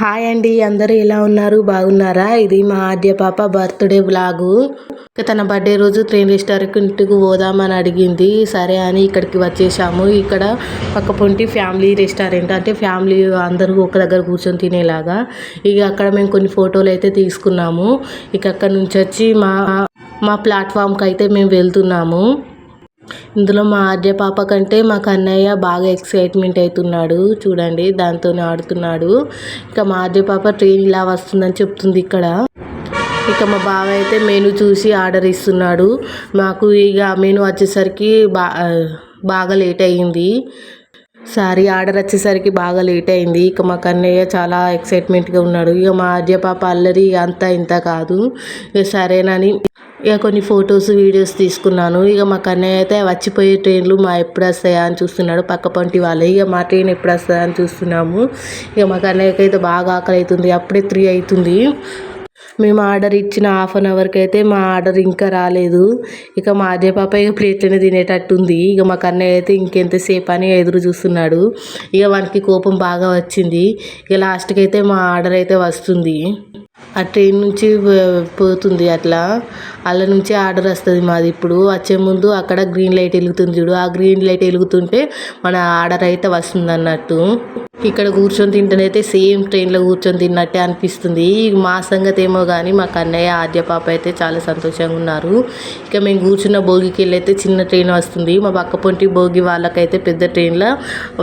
Hi అండి అందరూ ఎలా ఉన్నారు? బాగున్నారా? ఇది మా ఆద్య పాప బర్త్డే బ్లాగు తన బర్త్డే రోజు ట్రైన్ రెస్టారెంట్కి పోదామని అడిగింది. సరే అని ఇక్కడికి వచ్చేసాము. ఇక్కడ పక్క పొంటి ఫ్యామిలీ రెస్టారెంట్ అంటే ఫ్యామిలీ అందరూ ఒక దగ్గర కూర్చొని తినేలాగా. ఇక అక్కడ మేము కొన్ని ఫోటోలు అయితే తీసుకున్నాము. ఇక అక్కడ నుంచి వచ్చి మా మా ప్లాట్ఫామ్కి అయితే మేము వెళ్తున్నాము. ఇందులో మా ఆర్య పాప కంటే మా కన్నయ్య బాగా ఎక్సైట్మెంట్ అవుతున్నాడు. చూడండి దాంతోనే ఆడుతున్నాడు. ఇంకా మా ఆర్య పాప ట్రైన్ ఇలా వస్తుందని చెప్తుంది ఇక్కడ. ఇక మా బావ అయితే మెనూ చూసి ఆర్డర్ ఇస్తున్నాడు. మాకు ఇక మెనూ వచ్చేసరికి బా బాగా లేట్ అయ్యింది. సారీ ఆర్డర్ వచ్చేసరికి బాగా లేట్ అయింది. ఇక మా కన్నయ్య చాలా ఎక్సైట్మెంట్గా ఉన్నాడు. ఇక మా ఆద్య పాప అల్లరి అంతా ఇంత కాదు. ఇక సరేనని ఇక కొన్ని ఫొటోస్ వీడియోస్ తీసుకున్నాను. ఇక మా కన్నయ్య అయితే వచ్చిపోయే ట్రైన్లు మా ఎప్పుడు వస్తాయా అని చూస్తున్నాడు. పక్క పంటి వాళ్ళు. ఇక మా ట్రైన్ ఎప్పుడు వస్తాయా అని చూస్తున్నాము. ఇక మా కన్నయ్యకి అయితే బాగా ఆకలి అవుతుంది అప్పుడే త్రీ అవుతుంది. మేము ఆర్డర్ ఇచ్చిన హాఫ్ అన్ అవర్కి అయితే మా ఆర్డర్ ఇంకా రాలేదు. ఇక మా అజయ్ పాప ఇక ప్లేట్లోనే తినేటట్టుంది. ఇక మా కన్నయ్య అయితే ఇంకెంతసేపు అని ఎదురు చూస్తున్నాడు. ఇక వానికి కోపం బాగా వచ్చింది. ఇక లాస్ట్కి అయితే మా ఆర్డర్ అయితే వస్తుంది. ఆ ట్రైన్ నుంచి పోతుంది అట్లా. అలా నుంచి ఆర్డర్ వస్తుంది మాది ఇప్పుడు. వచ్చే ముందు అక్కడ గ్రీన్ లైట్ వెలుగుతుంది చూడు. ఆ గ్రీన్ లైట్ వెలుగుతుంటే మన ఆర్డర్ అయితే వస్తుంది అన్నట్టు ఇక్కడ కూర్చొని తింటేనైతే సేమ్ ట్రైన్లో కూర్చొని తిన్నట్టే అనిపిస్తుంది. మా సంగతి ఏమో కానీ మా కన్నయ్య ఆద్య పాప అయితే చాలా సంతోషంగా ఉన్నారు. ఇక మేము కూర్చున్న భోగికి వెళ్ళైతే చిన్న ట్రైన్ వస్తుంది. మా పక్క పొంటి భోగి వాళ్ళకైతే పెద్ద ట్రైన్లో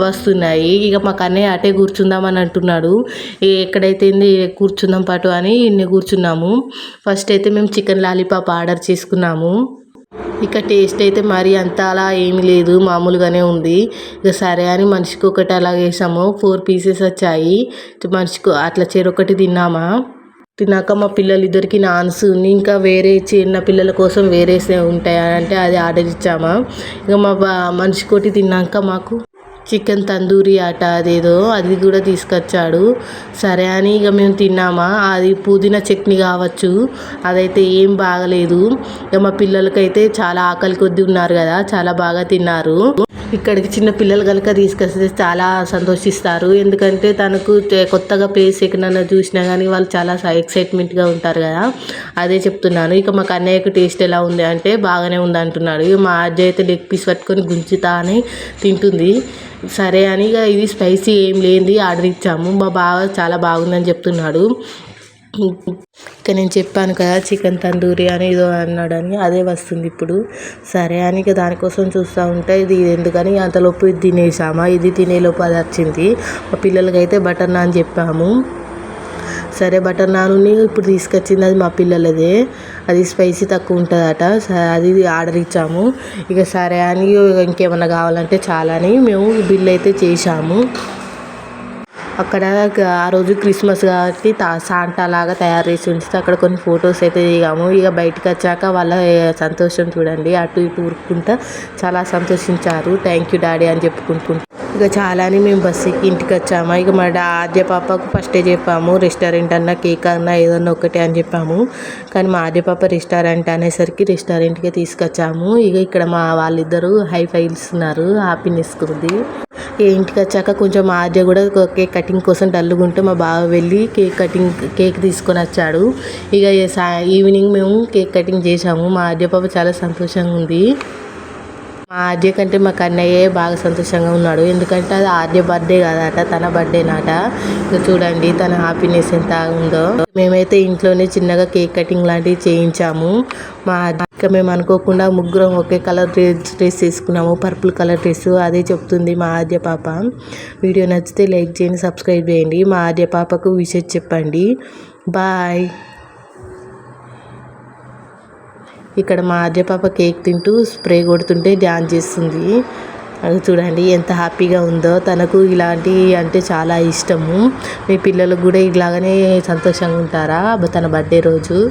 వస్తున్నాయి. ఇక మా కన్నయ్య అటే కూర్చుందామని అంటున్నాడు. ఎక్కడైతే కూర్చుందాం పాటు అని ఇన్ని కూర్చున్నాము. ఫస్ట్ అయితే మేము చికెన్ లాలీపాప్ ఆర్డర్ చేసుకున్నాము. ఇక టేస్ట్ అయితే మరి అంత అలా ఏమీ లేదు మామూలుగానే ఉంది. ఇక సరే అని మనిషికి ఒకటి అలా వేసాము ఫోర్ పీసెస్ వచ్చాయి. మనిషికి అట్లా చెరొకటి తిన్నామా? తిన్నాక మా పిల్లలు ఇద్దరికి నాన్స్ ఇంకా వేరే చిన్న పిల్లల కోసం వేరే ఉంటాయా అంటే అది ఆర్డర్ ఇచ్చామా? ఇక మా మనిషికోటి తిన్నాక మాకు చికెన్ తందూరి ఆట అదేదో అది కూడా తీసుకొచ్చాడు. సరే అని ఇక మేము తిన్నామా? అది పుదీనా చట్నీ కావచ్చు అదైతే ఏం బాగలేదు. ఇక మా పిల్లలకైతే చాలా ఆకలి కొద్ది ఉన్నారు కదా చాలా బాగా తిన్నారు. ఇక్కడికి చిన్న పిల్లలు కనుక తీసుకొస్తే చాలా సంతోషిస్తారు. ఎందుకంటే తనకు కొత్తగా ప్లేస్ ఎక్కడన్నా చూసినా కానీ వాళ్ళు చాలా ఎక్సైట్మెంట్గా ఉంటారు కదా. అదే చెప్తున్నాను. ఇక మా కన్నయ్యకు టేస్ట్ ఎలా ఉంది అంటే బాగానే ఉంది అంటున్నాడు. ఇక మా అజ్జ అయితే లెగ్ పీస్ పట్టుకొని గుంజుతా అని తింటుంది. సరే అని ఇక ఇది స్పైసీ ఏం లేనిది ఆర్డర్ ఇచ్చాము. మా బావ చాలా బాగుందని చెప్తున్నాడు. ఇక నేను చెప్పాను కదా చికెన్ తందూరి అని ఏదో అన్నాడని అదే వస్తుంది ఇప్పుడు. సరే అని ఇక దానికోసం చూస్తూ ఉంటే ఇది ఎందుకని అంతలోపు ఇది తినేసామా? ఇది తినేలోపు అది వచ్చింది. మా పిల్లలకైతే బటర్ నాన్ చెప్పాము. సరే బటర్ నాన్ని ఇప్పుడు తీసుకొచ్చింది అది మా పిల్లలదే. అది స్పైసీ తక్కువ ఉంటుందట. అది ఆర్డర్ ఇచ్చాము. ఇక సరే అని ఇంకేమన్నా కావాలంటే చాలా అని మేము బిల్ అయితే చేసాము అక్కడ ఆ రోజు క్రిస్మస్ కాబట్టి సాంటా లాగా తయారు చేసి ఉంచితే అక్కడ కొన్ని ఫొటోస్ అయితే దిగాము. ఇక బయటకు వచ్చాక వాళ్ళ సంతోషం చూడండి. అటు ఇటు ఊరుకుంటా చాలా సంతోషించారు. థ్యాంక్ యూ డాడీ అని చెప్పుకుంటున్నాం ఇక చాలానే మేము బస్సుకి ఎక్కి ఇంటికి వచ్చాము. ఇక మా ఆద్య పాపకు ఫస్టే చెప్పాము. రెస్టారెంట్ అన్నా కేక్ అన్నా ఏదన్నా ఒకటి అని చెప్పాము. కానీ మా ఆద్య పాప రెస్టారెంట్ అనేసరికి రెస్టారెంట్కే తీసుకొచ్చాము. ఇక ఇక్కడ మా వాళ్ళిద్దరూ హై ఫైల్స్ ఉన్నారు. హ్యాపీనెస్ ఉంది. ఇంటికి వచ్చాక కొంచెం మా ఆద్య కూడా కేక్ కటింగ్ కోసం డల్లుగా ఉంటే మా బావ వెళ్ళి కేక్ కటింగ్ కేక్ తీసుకొని వచ్చాడు. ఇక ఈవినింగ్ మేము కేక్ కటింగ్ చేసాము మా ఆద్య పాప చాలా సంతోషంగా ఉంది. మా ఆద్య కంటే మా కన్నయ్యే బాగా సంతోషంగా ఉన్నాడు. ఎందుకంటే అది ఆద్య బర్త్డే కాదట తన బర్త్డే నాట. చూడండి తన హ్యాపీనెస్ ఎంత ఉందో. మేమైతే ఇంట్లోనే చిన్నగా కేక్ కటింగ్ లాంటివి చేయించాము. మా ఇక మేము అనుకోకుండా ముగ్గురం ఒకే కలర్ డ్రెస్ డ్రెస్ వేసుకున్నాము. Purple colour dress. అదే చెప్తుంది మా ఆద్య పాప. వీడియో నచ్చితే లైక్ చేయండి సబ్స్క్రైబ్ చేయండి. మా ఆద్య పాపకు విషయం చెప్పండి. బాయ్. ఇక్కడ మా ఆద్య పాప కేక్ తింటూ స్ప్రే కొడుతుంటే డ్యాన్స్ చేస్తుంది. అది చూడండి ఎంత హ్యాపీగా ఉందో. తనకు ఇలాంటి అంటే చాలా ఇష్టము. మీ పిల్లలకు కూడా ఇలాగనే సంతోషంగా ఉంటారా? తన బర్త్డే రోజు.